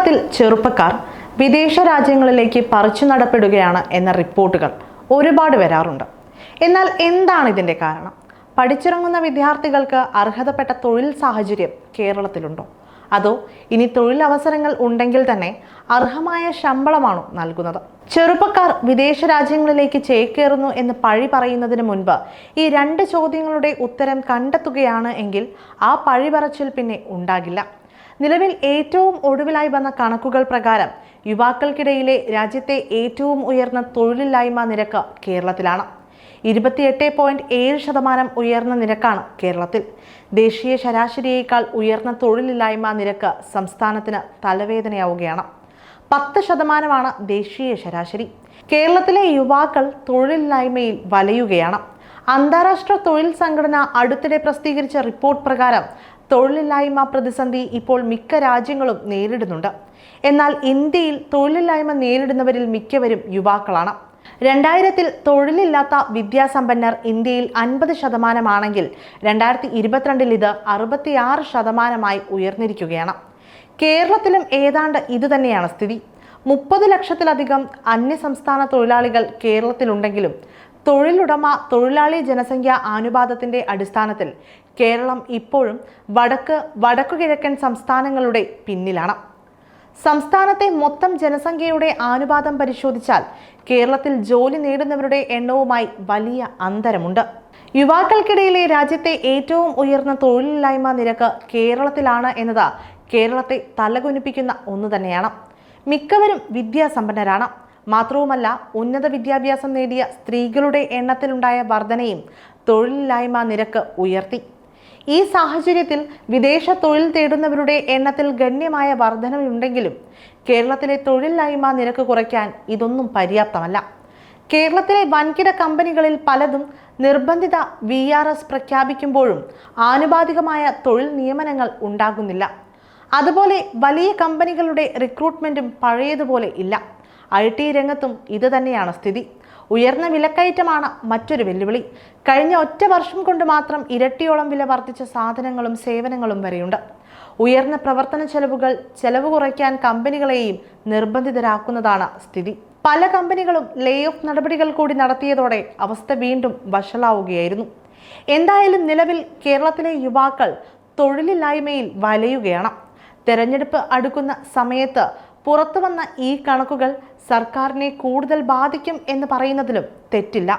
കേരളത്തിൽ ചെറുപ്പക്കാർ വിദേശ രാജ്യങ്ങളിലേക്ക് പറിച്ചു നടപ്പെടുകയാണ് എന്ന റിപ്പോർട്ടുകൾ ഒരുപാട് വരാറുണ്ട്. എന്നാൽ എന്താണ് ഇതിന്റെ കാരണം? പഠിച്ചിറങ്ങുന്ന വിദ്യാർത്ഥികൾക്ക് അർഹതപ്പെട്ട തൊഴിൽ സാഹചര്യം കേരളത്തിലുണ്ടോ? അതോ ഇനി തൊഴിലവസരങ്ങൾ ഉണ്ടെങ്കിൽ തന്നെ അർഹമായ ശമ്പളമാണോ നൽകുന്നത്? ചെറുപ്പക്കാർ വിദേശ രാജ്യങ്ങളിലേക്ക് ചേക്കേറുന്നു എന്ന് പഴി പറയുന്നതിന് മുൻപ് ഈ രണ്ട് ചോദ്യങ്ങളുടെ ഉത്തരം കണ്ടെത്തുകയാണ് എങ്കിൽ ആ പഴി പറച്ചിൽ പിന്നെ ഉണ്ടാകില്ല. നിലവിൽ ഏറ്റവും ഒടുവിലായി വന്ന കണക്കുകൾ പ്രകാരം യുവാക്കൾക്കിടയിലെ രാജ്യത്തെ ഏറ്റവും ഉയർന്ന തൊഴിലില്ലായ്മ നിരക്ക് കേരളത്തിലാണ്. ഇരുപത്തിയെട്ട് പോയിന്റ് ഏഴ് ശതമാനം ഉയർന്ന നിരക്കാണ് കേരളത്തിൽ. ദേശീയ ശരാശരിയേക്കാൾ ഉയർന്ന തൊഴിലില്ലായ്മ നിരക്ക് സംസ്ഥാനത്തിന് തലവേദനയാവുകയാണ്. പത്ത് ശതമാനമാണ് ദേശീയ ശരാശരി. കേരളത്തിലെ യുവാക്കൾ തൊഴിലില്ലായ്മയിൽ വലയുകയാണ്. അന്താരാഷ്ട്ര തൊഴിൽ സംഘടന അടുത്തിടെ പ്രസിദ്ധീകരിച്ച റിപ്പോർട്ട് പ്രകാരം തൊഴിലില്ലായ്മ പ്രതിസന്ധി ഇപ്പോൾ മിക്ക രാജ്യങ്ങളും നേരിടുന്നുണ്ട്. എന്നാൽ ഇന്ത്യയിൽ തൊഴിലില്ലായ്മ നേരിടുന്നവരിൽ മിക്കവരും യുവാക്കളാണ്. രണ്ടായിരത്തിൽ തൊഴിലില്ലാത്ത വിദ്യാസമ്പന്നർ ഇന്ത്യയിൽ അൻപത് ശതമാനമാണെങ്കിൽ രണ്ടായിരത്തി ഇരുപത്തിരണ്ടിൽ ഇത് അറുപത്തിയാറ് ശതമാനമായി ഉയർന്നിരിക്കുകയാണ്. കേരളത്തിലും ഏതാണ്ട് ഇതുതന്നെയാണ് സ്ഥിതി. മുപ്പത് ലക്ഷത്തിലധികം അന്യസംസ്ഥാന തൊഴിലാളികൾ കേരളത്തിലുണ്ടെങ്കിലും തൊഴിലുടമ തൊഴിലാളി ജനസംഖ്യ ആനുപാതത്തിന്റെ അടിസ്ഥാനത്തിൽ കേരളം ഇപ്പോഴും വടക്ക് വടക്കുകിഴക്കൻ സംസ്ഥാനങ്ങളുടെ പിന്നിലാണ്. സംസ്ഥാനത്തെ മൊത്തം ജനസംഖ്യയുടെ ആനുപാതം പരിശോധിച്ചാൽ കേരളത്തിൽ ജോലി നേടുന്നവരുടെ എണ്ണവുമായി വലിയ അന്തരമുണ്ട്. യുവാക്കൾക്കിടയിലെ രാജ്യത്തെ ഏറ്റവും ഉയർന്ന തൊഴിലില്ലായ്മ നിരക്ക് കേരളത്തിലാണ് എന്നത് കേരളത്തെ തലകുനിപ്പിക്കുന്ന ഒന്ന് തന്നെയാണ്. മിക്കവരും വിദ്യാസമ്പന്നരാണ്. മാത്രവുമല്ല ഉന്നത വിദ്യാഭ്യാസം നേടിയ സ്ത്രീകളുടെ എണ്ണത്തിലുണ്ടായ വർധനയും തൊഴിലില്ലായ്മ നിരക്ക് ഉയർത്തി. ഈ സാഹചര്യത്തിൽ വിദേശ തൊഴിൽ തേടുന്നവരുടെ എണ്ണത്തിൽ ഗണ്യമായ വർധനവുണ്ടെങ്കിലും കേരളത്തിലെ തൊഴിലില്ലായ്മ നിരക്ക് കുറയ്ക്കാൻ ഇതൊന്നും പര്യാപ്തമല്ല. കേരളത്തിലെ വൻകിട കമ്പനികളിൽ പലതും നിർബന്ധിത വി ആർ എസ് പ്രഖ്യാപിക്കുമ്പോഴും ആനുപാതികമായ തൊഴിൽ നിയമനങ്ങൾ ഉണ്ടാകുന്നില്ല. അതുപോലെ വലിയ കമ്പനികളുടെ റിക്രൂട്ട്മെന്റും പഴയതുപോലെ ഇല്ല. ഐ ടി രംഗത്തും ഇത് തന്നെയാണ് സ്ഥിതി. ഉയർന്ന വിലക്കയറ്റമാണ് മറ്റൊരു വെല്ലുവിളി. കഴിഞ്ഞ ഒറ്റ വർഷം കൊണ്ട് മാത്രം ഇരട്ടിയോളം വില വർദ്ധിച്ച സാധനങ്ങളും സേവനങ്ങളും വരെയുണ്ട്. ഉയർന്ന പ്രവർത്തന ചെലവുകൾ ചെലവ് കുറയ്ക്കാൻ കമ്പനികളെയും നിർബന്ധിതരാക്കുന്നതാണ് സ്ഥിതി. പല കമ്പനികളും ലേ ഓഫ് നടപടികൾ കൂടി നടത്തിയതോടെ അവസ്ഥ വീണ്ടും വഷളാവുകയായിരുന്നു. എന്തായാലും നിലവിൽ കേരളത്തിലെ യുവാക്കൾ തൊഴിലില്ലായ്മയിൽ വലയുകയാണ്. തെരഞ്ഞെടുപ്പ് അടുക്കുന്ന സമയത്ത് പുറത്തു വന്ന ഈ കണക്കുകൾ സർക്കാരിനെ കൂടുതൽ ബാധിക്കും എന്ന് പറയുന്നതിലും തെറ്റില്ല.